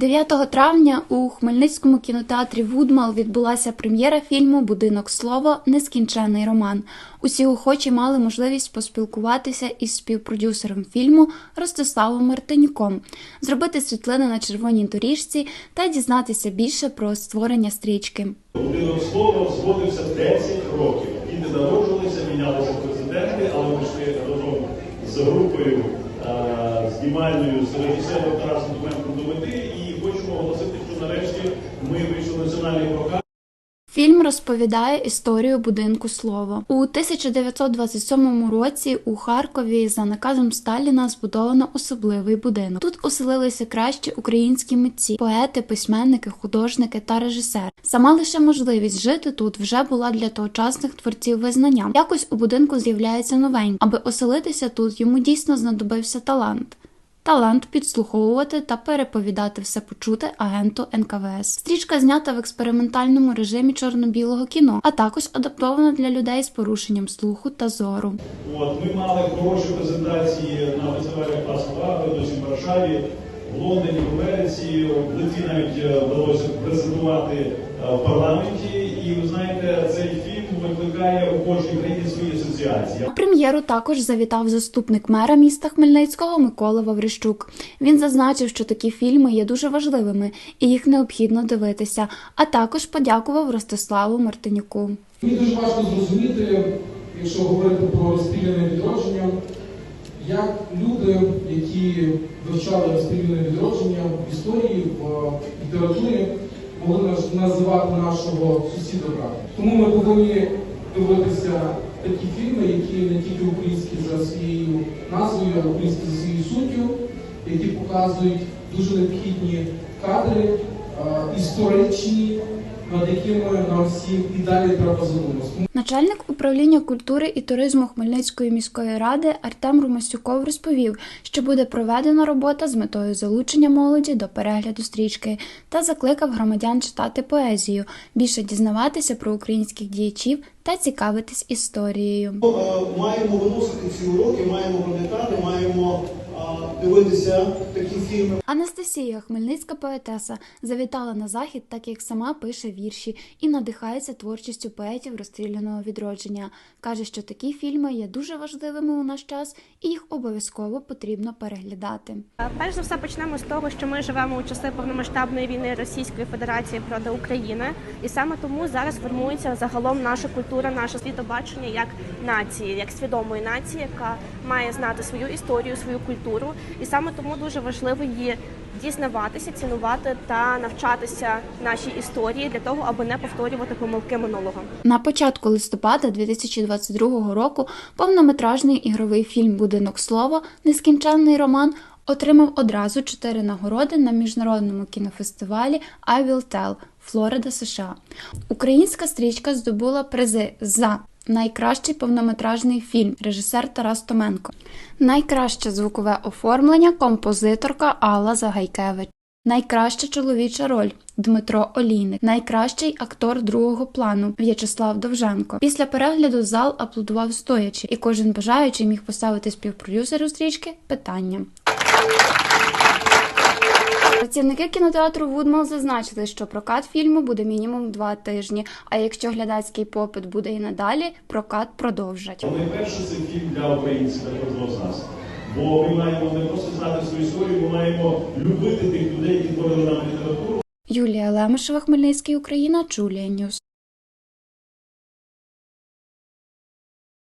9 травня у Хмельницькому кінотеатрі Вудмал відбулася прем'єра фільму Будинок слово Нескінчений роман. Усі охочі мали можливість поспілкуватися із співпродюсером фільму Ростиславом Мартинюком, зробити світлини на червоній доріжці та дізнатися більше про створення стрічки. Будинок слова зводився 10 років. Діти народжувалися, мінялися президенти, але ми йшли разом з групою е, знімальною з режисером Тарасом і хочемо оголосити, що нарешті ми вийшли національний прокат. Фільм розповідає історію будинку слово. У 1927 році у Харкові за наказом Сталіна збудовано особливий будинок. Тут оселилися кращі українські митці, поети, письменники, художники та режисери. Сама лише можливість жити тут вже була для тогочасних творців визнанням. Якось у будинку з'являється новенький. Аби оселитися тут, йому дійсно знадобився талант. Талант підслуховувати та переповідати все почуте агенту НКВС. Стрічка знята в експериментальному режимі чорно-білого кіно, а також адаптована для людей з порушенням слуху та зору. От, ми мали хороші презентації на фестивалі класу досі в Варшаві, в Лондоні, в Америці, в Литві навіть е, вдалося презентувати е, в парламенті. І ви знаєте, цей фільм викликає у кожній країні свої асоціації. Прем'єру також завітав заступник мера міста Хмельницького Микола Ваврищук. Він зазначив, що такі фільми є дуже важливими і їх необхідно дивитися, а також подякував Ростиславу Мартинюку. Мені дуже важко зрозуміти, якщо говорити про розстріляне відродження, як люди, які вивчали розстріляне відродження в історії, в літературі, могли називати нашого сусіда братом. Тому ми повинні дивитися такі фільми, які не тільки українські за своєю назвою, а українські за своєю суттю, які показують дуже необхідні кадри, історичні, над якими нам всім і далі треба задуматися. Начальник управління культури і туризму Хмельницької міської ради Артем Румасюков розповів, що буде проведена робота з метою залучення молоді до перегляду стрічки та закликав громадян читати поезію, більше дізнаватися про українських діячів та цікавитись історією. Е, Маємо виносити ці уроки, маємо пам'ятати, маємо дивитися такі фільми. Анастасія, хмельницька поетеса, завітала на захід, так як сама пише вірші і надихається творчістю поетів розстріляного відродження. каже, що такі фільми є дуже важливими у наш час, і їх обов'язково потрібно переглядати. Перш за все почнемо з того, що ми живемо у часи повномасштабної війни Російської Федерації проти України, і саме тому зараз формується загалом наша культура, наше світобачення як нації, як свідомої нації, яка має знати свою історію, свою культуру, і саме тому дуже важливо її дізнаватися, цінувати та навчатися нашій історії для того, аби не повторювати помилки минулого. На початку листопада 2022 року повнометражний ігровий фільм Будинок слова Нескінченний роман отримав одразу чотири нагороди на міжнародному кінофестивалі I Will Tell Флорида, США. Українська стрічка здобула призи за найкращий повнометражний фільм режисер Тарас Томенко, найкраще звукове оформлення композиторка Алла Загайкевич. Найкраща чоловіча роль Дмитро Олійник, найкращий актор другого плану В'ячеслав Довженко. Після перегляду зал аплодував стоячи, і кожен бажаючий міг поставити співпродюсеру стрічки питання. Працівники кінотеатру Вудмал зазначили, що прокат фільму буде мінімум два тижні. А якщо глядацький попит буде і надалі, прокат продовжать. Найперше це фільм для українців, для кожного з нас. Бо ми маємо не просто знати свою історію, ми маємо любити тих людей, які творили нам літературу. Юлія Лемешева, Хмельницький, Україна, Джулія Ньюс.